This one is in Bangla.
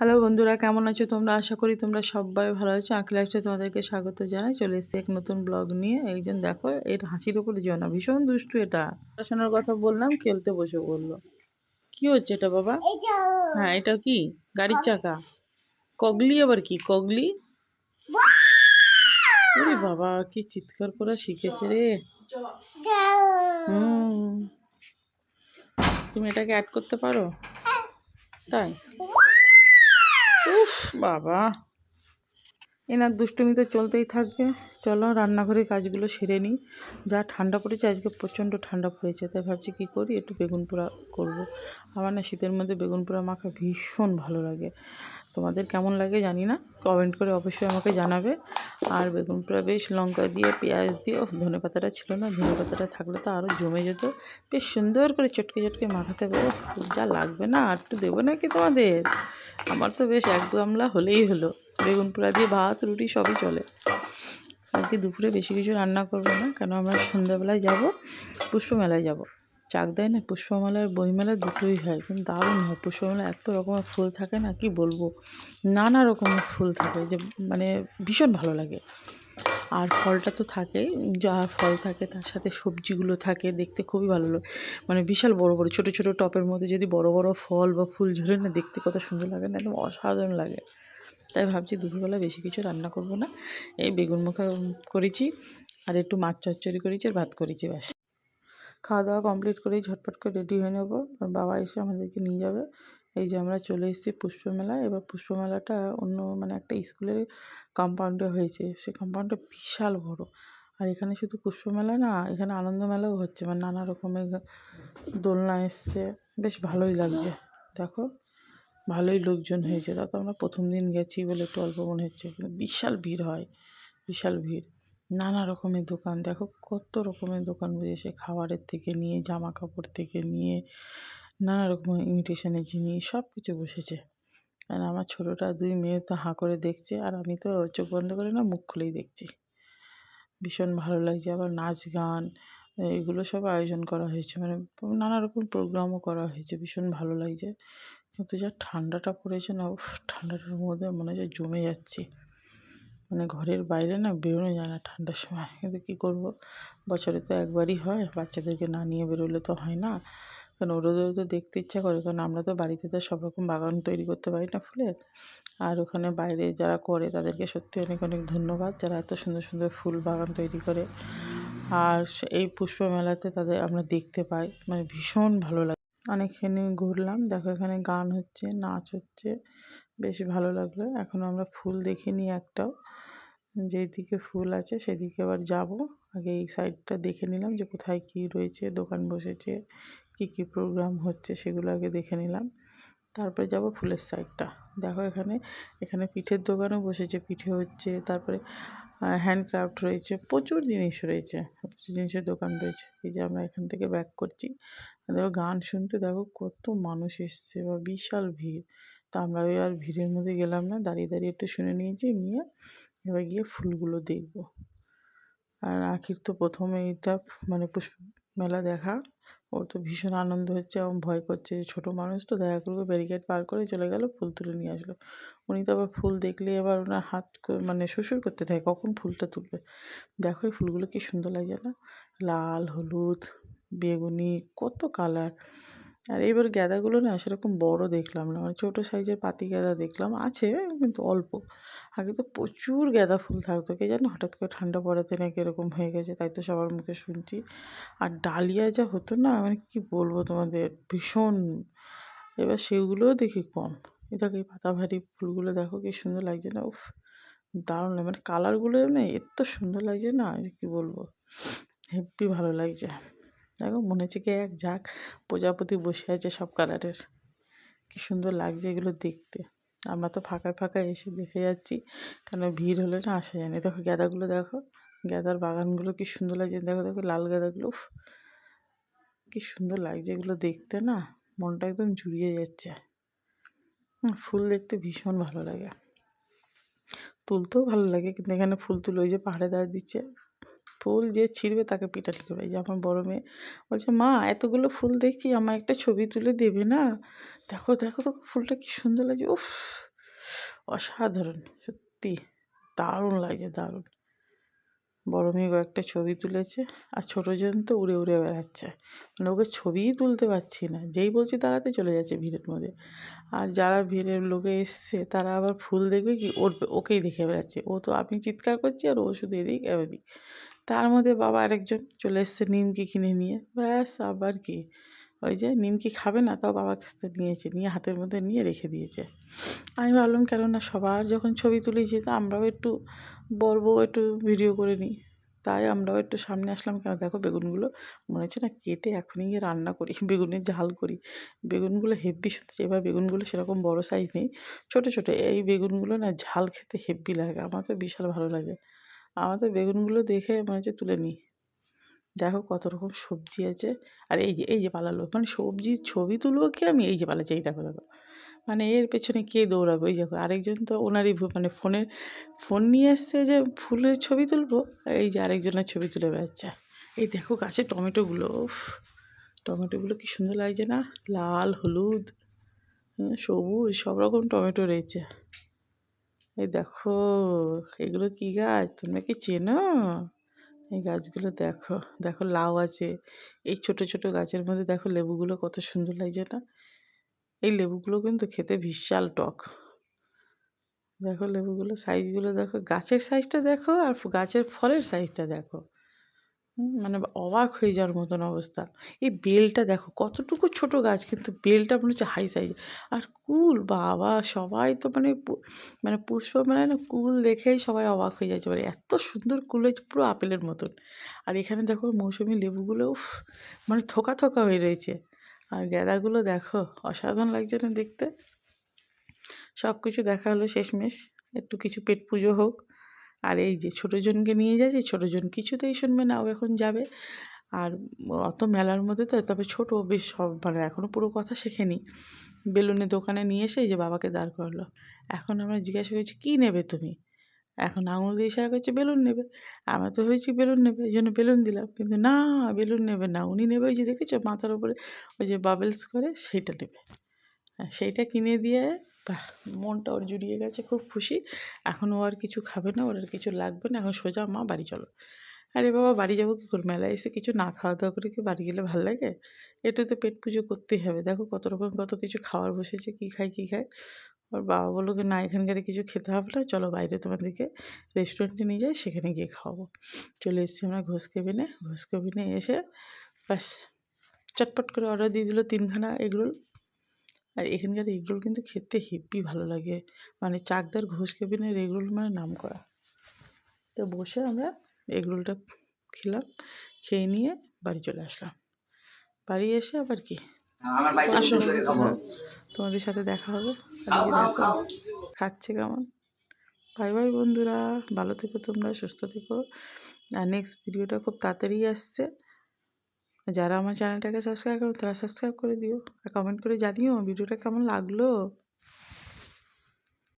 হ্যালো বন্ধুরা কেমন আছো তোমরা? আশা করি তোমরা সবাই ভালো আছো। আঁকি লাইফে তোমাদেরকে স্বাগত জানাই। চলে এসেছি এক নতুন ব্লগ নিয়ে। একজন দেখো এর হাসির উপর যেও না ভীষণ দুষ্টু এটা। পড়াশোনার কথা বললাম খেলতে বসে বলল কি হচ্ছে এটা বাবা? হ্যাঁ এটা কি? গাড়ির চাকা। কগলি আবার কি? কগলি? ওরে বাবা কি চিৎকার করা শিখেছে রে। হুম। তুমি এটাকে অ্যাড করতে পারো? তাই? উফ, বাবা। এনার দুষ্টুমি তো চলতেই থাকবে। চলো, রান্নাঘরের কাজগুলো সেরে নিই। যা ঠান্ডা পড়েছে, আজকে প্রচণ্ড ঠান্ডা পড়েছে, তাই ভাবছি কী করি, একটু বেগুন পোড়া করব। আমার না শীতের মধ্যে বেগুন পোড়া মাখা ভীষণ ভালো লাগে। তোমাদের কেমন লাগে জানি না? কমেন্ট করে অবশ্যই আমাকে জানাবে। আর বেগুন পোড়া বেশ লঙ্কা দিয়ে, পেঁয়াজ দিয়ে ধনে পাতাটা ছিল না, ধনে পাতাটা থাকলে তো আরও জমে যেত। বেশ সুন্দর করে চটকে চটকে মাখাতে পারো যা লাগবে না, আর একটু দেবো নাকি তোমাদের? আমার তো বেশ এক গামলা হলেই হলো। বেগুন পোড়া দিয়ে ভাত, রুটি সবই চলে। আজকে দুপুরে বেশি কিছু রান্না করব না, কেন আমরা সন্ধ্যাবেলায় যাব, পুষ্পমেলায় যাব। চাকদায় না, পুষ্পমেলার বইমেলা দুটোই হয়। কিন্তু দারুণ হয়। পুষ্পমেলা এত রকমের ফুল থাকে না, কি বলব? নানা রকমের ফুল থাকে যে মানে ভীষণ ভালো লাগে। আর ফলটা তো থাকেই, যা ফল থাকে তার সাথে সবজিগুলো থাকে, দেখতে খুবই ভালো লাগে মানে বিশাল বড় বড়, ছোট ছোট টপের মধ্যে যদি বড় বড় ফল বা ফুল ঝরে না, দেখতে কত সুন্দর লাগে না, একদম অসাধারণ লাগে। তাই ভাবছি দুপুরবেলা বেশি কিছু রান্না করব না। এই বেগুন মুখা করেছি, আর একটু মাছ চচ্চড়ি করেছি, আর ভাত করেছি, ব্যাস। খাওয়া দাওয়া কমপ্লিট করেই ঝটপট করে রেডি হয়ে নেব। বাবা এসে আমাদেরকে নিয়ে যাবে। এই যে আমরা চলে এসেছি পুষ্পমেলায়। এবার পুষ্পমেলাটা অন্য মানে একটা স্কুলের কম্পাউন্ডে হয়েছে। সে কম্পাউন্ডটা বিশাল বড়। আর এখানে শুধু পুষ্পমেলা না, এখানে আনন্দ মেলাও হচ্ছে। মানে নানা রকমের দোলনা এসছে। বেশ ভালোই লাগছে। দেখো, ভালোই লোকজন হয়েছে। তাতে আমরা প্রথম দিন গেছি বলে একটু অল্প মনে হচ্ছে। কিন্তু বিশাল ভিড় হয়। বিশাল ভিড়। নানা রকমের দোকান। দেখো কত রকমের দোকান বসেছে খাবারের থেকে নিয়ে জামা কাপড় থেকে নিয়ে, নানা রকমের ইমিটেশনের জিনিস সব কিছু বসেছে। আর আমার ছোটোটা দুই মেয়ে তো হাঁ করে দেখছে আর আমি তো চোখ বন্ধ করে না, মুখ খুলেই দেখছি। ভীষণ ভালো লাগছে। আবার নাচ গান, এগুলো সব আয়োজন করা হয়েছে। মানে নানা রকম প্রোগ্রামও করা হয়েছে। ভীষণ ভালো লাগছে। কিন্তু যা ঠান্ডাটা পড়েছে না ঠান্ডাটার মধ্যে মনে হচ্ছে জমে যাচ্ছি। মানে ঘরের বাইরে না বেরোনো যায় না ঠান্ডার সময়। কিন্তু কী করব? বছরে তো একবারই হয়, বাচ্চাদেরকে না নিয়ে বেরোলে তো হয় না। কারণ ওদেরও তো দেখতে ইচ্ছা করে, কারণ আমরা তো বাড়িতে তো সব রকম বাগান তৈরি করতে পারি না ফুলের। আর ওখানে বাইরে যারা করে তাদেরকে সত্যি অনেক অনেক ধন্যবাদ, যারা এত সুন্দর সুন্দর ফুল বাগান তৈরি করে। আর এই পুষ্প মেলাতে তাদের আমরা দেখতে পাই মানে ভীষণ ভালো লাগে। অনেকখানি ঘুরলাম। দেখো এখানে গান হচ্ছে, নাচ হচ্ছে। বেশ ভালো লাগল। এখন আমরা ফুল দেখিনি একটাও। যেদিকে ফুল আছে সেদিকে আবার যাব। আগে এই সাইডটা দেখে নিলাম যে কোথায় কী রয়েছে, দোকান বসেছে, কী কী প্রোগ্রাম হচ্ছে সেগুলো আগে দেখে নিলাম। তারপরে যাব ফুলের সাইডটা। দেখো এখানে এখানে পিঠের দোকানও বসেছে, পিঠে হচ্ছে, তারপরে হ্যান্ডক্রাফট রয়েছে, প্রচুর জিনিস রয়েছে, প্রচুর জিনিসের দোকান রয়েছে। এই যে আমরা এখান থেকে ব্যাক করছি। দেখো গান শুনতে দেখো কত মানুষ এসছে বা বিশাল ভিড়। তা আমরা ওই আর ভিড়ের মধ্যে গেলাম না, দাঁড়িয়ে দাঁড়িয়ে একটু শুনে নিয়েছি, নিয়ে এবার গিয়ে ফুলগুলো দেখব। আর আখির তো প্রথমে এটা মানে পুষ্প মেলা দেখা, ওর তো ভীষণ আনন্দ হচ্ছে এবং ভয় করছে, ছোটো মানুষ তো দেখা করবে ব্যারিকেড পার করে চলে গেল, ফুল তুলে নিয়ে আসলো। উনি তো আবার ফুল দেখলে এবার ওনার হাত মানে শ্বশুর করতে থাকে, কখন ফুলটা তুলবে? দেখো এই ফুলগুলো কি সুন্দর লাগে না? লাল, হলুদ বেগুনি, কত কালার। আর এইবার গাঁদাগুলো না সেরকম বড় দেখলাম না মানে ছোটো সাইজের পাতি গাঁদা দেখলাম, আছে কিন্তু অল্প। আগে তো প্রচুর গাঁদা ফুল থাকতো, কে জানো হঠাৎ করে ঠান্ডা পড়াতে নাকি এরকম হয়ে গেছে, তাই তো সবার মুখে শুনছি। আর ডালিয়া যা হতো না মানে কি বলব তোমাদের, ভীষণ। এবার সেগুলোও দেখি কম। এটাকে এই পাতা ভারী ফুলগুলো, দেখো কি সুন্দর লাগছে না, উফ, দারুণ মানে কালারগুলো না এত সুন্দর লাগছে না, যে কী বলব, হেব্বি ভালো লাগছে। দেখো মনে হচ্ছে কি এক ঝাঁক প্রজাপতি বসে আছে সব কালারের। কি সুন্দর লাগছে এগুলো দেখতে। আমরা তো ফাঁকায় ফাঁকায় এসে দেখে যাচ্ছি কেন ভিড় হলে না আসা যায় না। দেখো গাঁদাগুলো দেখো, গাঁদার বাগানগুলো কি সুন্দর লাগছে। দেখো দেখো লাল গাঁদাগুলো কি সুন্দর লাগছে এগুলো দেখতে না। মনটা একদম জুড়িয়ে যাচ্ছে। ফুল দেখতে ভীষণ ভালো লাগে। তুলতেও ভালো লাগে, কিন্তু এখানে ফুল তুলে ওই যে পাহাড়ে দাঁড়িয়ে দিচ্ছে। ফুল যে ছিঁড়বে তাকে পিটা ঠিক হবে যে আমার বড়ো মেয়ে বলছে, মা, এতগুলো ফুল দেখছি আমার একটা ছবি তুলে দেবে না? দেখো দেখো তো ফুলটা কি সুন্দর লাগছে। উফ, অসাধারণ, সত্যি দারুণ লাগছে, দারুণ। বড় মেয়ে কয়েকটা ছবি তুলেছে আর ছোটো জন তো উড়ে উড়ে বেড়াচ্ছে। মানে ওকে ছবিই তুলতে পারছি না, যেই বলছি দাঁড়াতে চলে যাচ্ছে ভিড়ের মধ্যে। আর যারা ভিড়ের লোকে এসছে, তারা আবার ফুল দেখবে কি, ওর ওকেই দেখে বেড়াচ্ছে। ও তো আপনি চিৎকার করছে আর ও শুধু এদিক এদিক। তার মধ্যে বাবা আরেকজন চলে এসছে নিমকি কিনে নিয়ে। ব্যাস, আবার কি? ওই যে নিমকি খাবে না, তাও বাবার কাছ থেকে নিয়েছে, নিয়ে হাতের মধ্যে নিয়ে রেখে দিয়েছে। আমি ভাবলাম, কেননা সবার যখন ছবি তুলেছি, তা আমরাও একটু বলব, একটু ভিডিও করে নিই। তাই আমরাও একটু সামনে আসলাম, কেন দেখো বেগুনগুলো মনে হচ্ছে না কেটে এখনই গিয়ে রান্না করি, বেগুনের ঝাল করি। বেগুনগুলো হেব্বি সত্যি, এবার বেগুনগুলো সেরকম বড় সাইজ নেই। ছোটো ছোটো, এই বেগুনগুলো না ঝাল খেতে হেব্বি লাগে, আমার তো বিশাল ভালো লাগে। আমার তো বেগুনগুলো দেখে মনে হচ্ছে তুলে নিই। দেখো কত রকম সবজি আছে। আর এই যে এই যে পালালো মানে সবজির ছবি তুলবো কি আমি? এই যে পালাচ্ছে দেখো দেখো। মানে এর পেছনে কে দৌড়াবো? এই দেখো আরেকজন তো ওনারই মানে ফোনের ফোন নিয়ে এসছে যে ফুলের ছবি তুলবো। এই যে আরেকজনের ছবি তুলে বেড়াচ্ছে। এই দেখো গাছে টমেটোগুলো টমেটোগুলো কি সুন্দর লাগছে না? লাল হলুদ হুম, সবুজ সব রকম টমেটো রয়েছে। এই দেখো, এগুলো কি গাছ? তোমরা কি চেনো? এই গাছগুলো দেখো দেখো লাউ আছে। এই ছোট ছোট গাছের মধ্যে দেখো লেবুগুলো কত সুন্দর লাগছে না এই লেবুগুলো কিন্তু খেতে বিশাল টক। দেখো লেবুগুলো সাইজগুলো দেখো, গাছের সাইজটা দেখো আর গাছের ফলের সাইজটা দেখো। মানে অবাক হয়ে যাওয়ার মতন অবস্থা। এই বেলটা দেখো, কতটুকু ছোট গাছ, কিন্তু বেলটা মনে হচ্ছে হাই সাইজ আর কুল, বাবা, সবাই তো মানে মানে পুষ্প মানে না কুল দেখেই সবাই অবাক হয়ে যাচ্ছে। মানে এত সুন্দর কুল হয়েছে, পুরো আপেলের মতন। আর এখানে দেখো মৌসুমি লেবুগুলো মানে থোকা থোকা হয়ে রয়েছে। আর গাঁদাগুলো দেখো, অসাধারণ লাগছে না দেখতে। সব কিছু দেখা হলো শেষমেশ। একটু কিছু পেট পুজো হোক। আর এই যে ছোটোজনকে নিয়ে যাচ্ছি ছোটোজন কিছুতেই শুনবে না, ও এখন যাবে। আর অত মেলার মধ্যে তো, তবে ছোটো বেশ সব মানে এখনও পুরো কথা শেখেনি। বেলুনের দোকানে নিয়ে এসে যে বাবাকে দাঁড় করল। এখন আমরা জিজ্ঞাসা করছি, কী নেবে তুমি? এখন আঙুল দিয়ে ইশারা করছে, বেলুন নেবে। আমরা তো হয়েছি বেলুন নেবে, এই জন্য বেলুন দিলাম। কিন্তু না, বেলুন নেবে না। উনি নেবে ওই যে দেখেছ, মাথার উপরে ওই যে বাবেলস করে, সেইটা নেবে। হ্যাঁ সেইটা কিনে দিয়ে বাহ, মনটা ওর জুড়িয়ে গেছে, খুব খুশি। এখন ও আর কিছু খাবে না, ওর আর কিছু লাগবে না, এখন সোজা মা বাড়ি চলো। আরে বাবা, বাড়ি যাব কী করে? মেলায় এসে কিছু না খাওয়া দাওয়া করে কি বাড়ি গেলে ভালো লাগে? একটু তো পেট পুজো করতেই হবে। দেখো কত রকম, কত কিছু খাওয়ার বসেছে, কী খায় কী খায়। ওর বাবা বলল কি, না, এখানকার কিছু খেতে হবে না, চলো বাইরে তোমাদেরকে রেস্টুরেন্টে নিয়ে যাই, সেখানে গিয়ে খাওয়াবো। চলে এসেছি আমরা ঘোষ কেবিনে। ঘোষ কেবিনে এসে ব্যাস, চটপট করে অর্ডার দিয়ে দিল তিনখানা এগরোল আর এখানকার এগরোল কিন্তু খেতে হেব্বি ভালো লাগে। মানে চাকদার ঘোষ কেবিনের এগরোল মানে নাম করা তো বসে আমরা এগরোলটা খেলাম খেয়ে নিয়ে বাড়ি চলে আসলাম। বাড়ি এসে আবার কি? আসো। তোমাদের সাথে দেখা হবে। খাচ্ছে কেমন? বাই বাই বন্ধুরা ভালো থেকো তোমরা সুস্থ থেকো। আর নেক্সট ভিডিওটা খুব তাড়াতাড়ি আসছে। যারা আমার চ্যানেলটাকে সাবস্ক্রাইব করো তারা সাবস্ক্রাইব করে দিও। আর কমেন্ট করে জানিও ভিডিওটা কেমন লাগল।